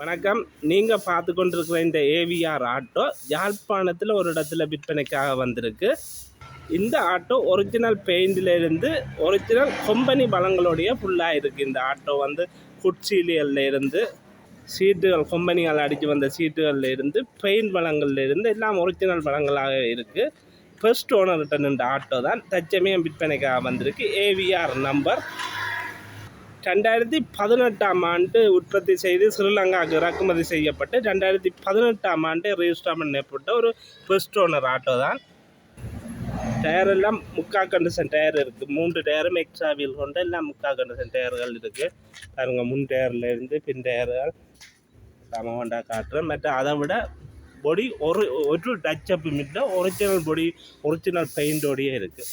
வணக்கம். நீங்கள் பார்த்து கொண்டிருக்கிற இந்த ஏவிஆர் ஆட்டோ யாழ்ப்பாணத்தில் ஒரு இடத்துல விற்பனைக்காக வந்திருக்கு. இந்த ஆட்டோ ஒரிஜினல் பெயிண்டிலிருந்து ஒரிஜினல் கொம்பனி பலங்களுடைய ஃபுல்லாக இருக்குது இந்த ஆட்டோ வந்து குட்சீலியல்ல இருந்து சீட்டுகள் கொம்பனிகள் அடித்து வந்த சீட்டுகளில் இருந்து பெயிண்ட் பலங்கள்ல இருந்து எல்லாம் ஒரிஜினல் பலங்களாக இருக்குது ஃபர்ஸ்ட் ஓனர்கிட்ட நின்ற ஆட்டோ தான் தச்சமயம் விற்பனைக்காக வந்திருக்கு. ஏவிஆர் நம்பர் ரெண்டாயிரத்தி பதினெட்டாம் ஆண்டு உற்பத்தி செய்து ஸ்ரீலங்காவுக்கு இறக்குமதி செய்யப்பட்டு ரெண்டாயிரத்தி பதினெட்டாம் ஆண்டு ரிஜிஸ்டர் பண்ணப்பட்ட ஒரு ஃபர்ஸ்ட் ஓனர் ஆட்டோ தான் டயர் எல்லாம் முக்கா கண்டிஷன் டயர் இருக்குது மூன்று டயரும் எக்ஸ்ட்ரா வீல் கொண்டு எல்லாம் முக்கா கண்டிஷன் டயர்கள் இருக்குது பாருங்க முன் டயர்லேருந்து பின் டயர்கள் நம்ம கொண்டா காட்டுறேன் மற்ற அதை விட பொடி ஒரு ஒரு டச் அப் இல்லை ஒரிஜினல் பொடி ஒரிஜினல் பெயிண்டோடையே இருக்குது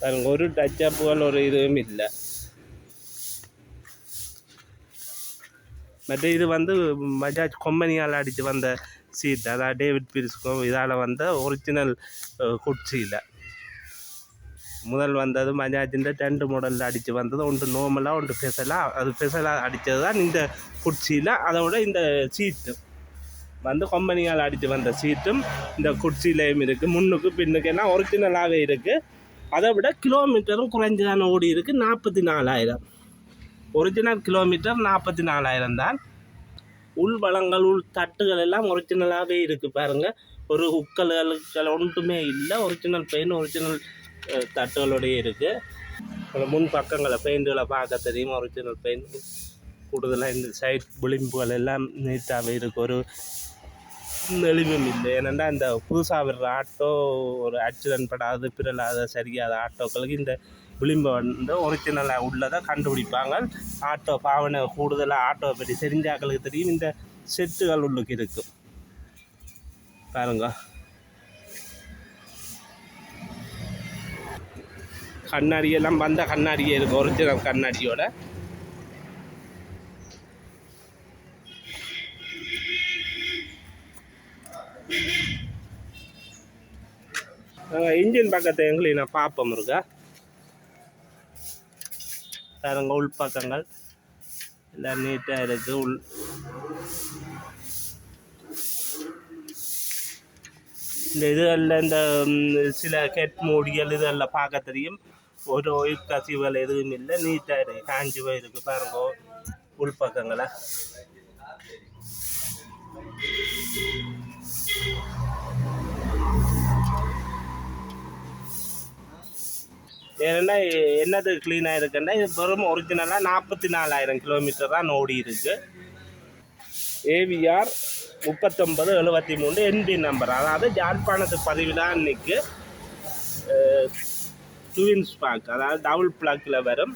பாருங்க ஒரு டச் அப்புகள் ஒரு இதுவும் இல்லை மற்ற இது வந்து பஜாஜ் கொம்பனியால் அடித்து வந்த சீட் அதாவது டேவிட் பீரிஸ்க்கும் இதால் வந்த ஒரிஜினல் குட்சியில் முதல் வந்தது பஜாஜின் ரெண்டு மாடலில் அடித்து வந்தது. ஒன்று நோமலாக ஒன்று ஸ்பெஷலாக அது ஸ்பெஷலாக அடித்தது தான் இந்த குட்சியில் அதை விட இந்த சீட்டு. வந்து கொம்பனியால் அடித்து வந்த சீட்டும் இந்த குட்சியிலையும் இருக்குது முன்னுக்கு பின்னுக்கு எல்லாம் ஒரிஜினலாகவே இருக்குது அதை விட கிலோமீட்டரும் குறைஞ்சதான ஓடி இருக்குது நாற்பத்தி நாலாயிரம். ஒரிஜினல் கிலோமீட்டர் நாற்பத்தி நாலாயிரம் தான். உள்வளங்கள் உள் தட்டுகள் எல்லாம் ஒரிஜினலாகவே இருக்குது பாருங்கள் ஒரு உக்கல்கள் ஒன்றுமே இல்லை. ஒரிஜினல் பெயிண்ட் ஒரிஜினல் தட்டுகளோடய இருக்குது முன் பக்கங்களை பெயிண்ட்களை பார்க்க தெரியும். ஒரிஜினல் பெயிண்ட் கூடுதலாக இந்த சைட் விளிம்புகள் எல்லாம் நீட்டாகவே இருக்குது ஒரு நெளிவும் இல்லை. ஏனெண்டா இந்த புதுசாக விடுற ஆட்டோ ஒரு ஆக்சிடென்ட் படாது பிறலாத சரியாத ஆட்டோக்களுக்கு இந்த விளிம்பை வந்து ஒரிஜினலாக உள்ளதை கண்டுபிடிப்பாங்க. ஆட்டோ பாவனை கூடுதலாக ஆட்டோவை பற்றி தெரிஞ்சாக்களுக்கு தெரியும். இந்த செட்டுகள் உள்ளுக்கு இருக்கும் பாருங்க. கண்ணாடியெல்லாம் வந்த கண்ணாடியே இருக்கும் ஒரிஜினல் கண்ணாடியோட. இன்ஜின் பக்கத்தை எங்களுக்கு நான் பார்ப்போம் இருக்கா பாருங்க உள் பக்கங்கள் எல்லாம் நீட்டாக இருக்குது உள் இந்த இதுகளில் இந்த சில கெட் மூடிகள் இதெல்லாம் பார்க்க தெரியும். ஒரு ஒயிட் கசிவுகள் எதுவும் இல்லை. நீட்டாக இருக்குது காஞ்சி போய் இருக்குது பாருங்க. உள் பக்கங்களை ஏன்னா என்னது க்ளீனாக இருக்குன்னா இது வெறும் ஒரிஜினலாக நாற்பத்தி நாலாயிரம் கிலோமீட்டர் தான் ஓடி இருக்கு. ஏவிஆர் முப்பத்தொம்பது எழுபத்தி மூணு என்பி நம்பர் அதாவது ஜாழ்ப்பாணத்து பதிவில் தான் இன்னைக்கு ட்வின்ஸ் பாக் அதாவது டபுள் பிளக்கில் வரும்.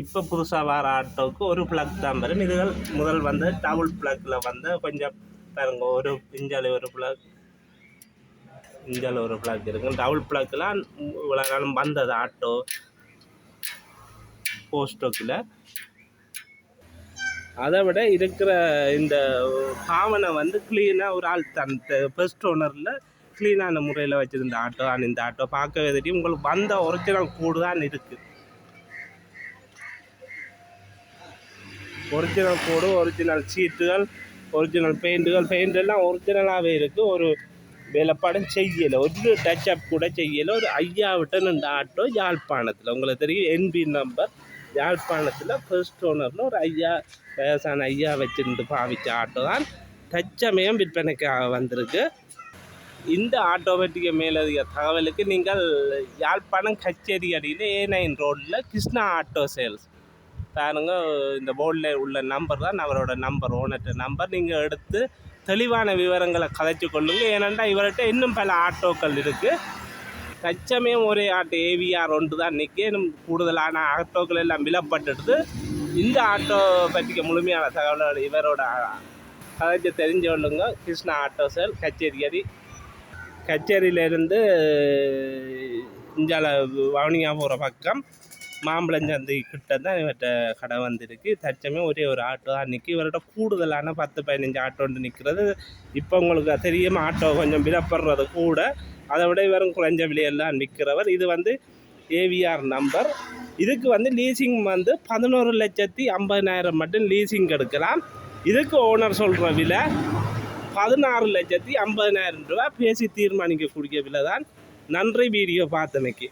இப்போ புதுசாக வர ஆட்டோவுக்கு ஒரு பிளக் தான் வரும். இதுகள் முதல் வந்து டபுள் பிளக்கில் வந்து கொஞ்சம் பாருங்க ஒரு பிஞ்சாலி ஒரு பிளக் இந்தியாவில் ஒரு பிளாக் இருக்குது டபுள் பிளாக்லாம் இவ்வளோ காலம் வந்தது ஆட்டோ போஸ்டோக்கில் அதை விட இருக்கிற இந்த பாவனை வந்து க்ளீனாக ஒரு ஆள் தன் ஃபர்ஸ்ட் ஓனரில் க்ளீனான முறையில் வச்சுருந்த ஆட்டோ ஆனால் இந்த ஆட்டோ பார்க்கவே தெரியும். உங்களுக்கு வந்த ஒரிஜினல் கூடு தான் இருக்குது ஒரிஜினல் கூடு ஒரிஜினல் சீட்டுகள் ஒரிஜினல் பெயிண்ட்டுகள் பெயிண்ட் எல்லாம் ஒரிஜினலாகவே இருக்குது ஒரு வேலைப்பாடம் செய்யலை. ஒரு டச் அப் கூட செய்யலை. ஒரு ஐயா விட்டு இந்த ஆட்டோ யாழ்ப்பாணத்தில். உங்களுக்கு தெரியும் என்பி நம்பர் யாழ்ப்பாணத்தில் ஃபர்ஸ்ட் ஓனரில் ஒரு ஐயா வயசான ஐயா வச்சிருந்து பாவிச்ச ஆட்டோ தான் தச்சமயம் விற்பனைக்காக வந்திருக்கு? இந்த ஆட்டோமேட்டிக்க மேலதிக தகவலுக்கு நீங்கள் யாழ்ப்பாணம் கச்சேரி அடியில் ஏ நைன் ரோட்டில் கிருஷ்ணா ஆட்டோ சேல்ஸ். பாருங்கள் இந்த போர்டில் உள்ள நம்பர் தான் அவரோட நம்பர் ஓனர்கிட்ட நம்பர் நீங்கள் எடுத்து தெளிவான விவரங்களை கதைச்சு கொள்ளுங்க. ஏனென்றால் இவர்கிட்ட இன்னும் பல ஆட்டோக்கள் இருக்குது தச்சமயம் ஒரே ஆட்டோ ஏவிஆர் ஒன்று தான் இன்றைக்கி இன்னும் கூடுதலான ஆட்டோக்கள் எல்லாம் விலப்பட்டுடுது. இந்த ஆட்டோ பற்றிக்க முழுமையான தகவல்கள் இவரோட கதைச்சு தெரிஞ்சு கொள்ளுங்க. கிருஷ்ணா ஆட்டோ சேல் கச்சேரி கச்சேரியிலேருந்து இந்தியாவில் வவுனியா போகிற பக்கம். மாம்பழஞ்சந்தி கிட்ட தான் இவர்கிட்ட கடை வந்திருக்கு. தற்சமயம் ஒரே ஒரு ஆட்டோ தான் நிற்கி இவர்கிட்ட கூடுதலான பத்து பதினஞ்சு ஆட்டோ நிற்கிறது இப்போ உங்களுக்கு தெரியும் ஆட்டோ கொஞ்சம் விலப்படுறது கூட. அதை விட இவரும் குறைஞ்ச விலையெல்லாம் நிற்கிறவர் இது வந்து ஏவிஆர் நம்பர் இதுக்கு வந்து லீசிங் வந்து பதினோரு லட்சத்தி ஐம்பதினாயிரம் மட்டும் லீசிங் எடுக்கலாம். இதுக்கு ஓனர் சொல்கிற விலை பதினாறு லட்சத்தி ஐம்பதினாயிரம் ரூபா பேசி தீர்மானிக்கக்கூடிய விலை தான் நன்றி வீடியோ பார்த்தமைக்கு.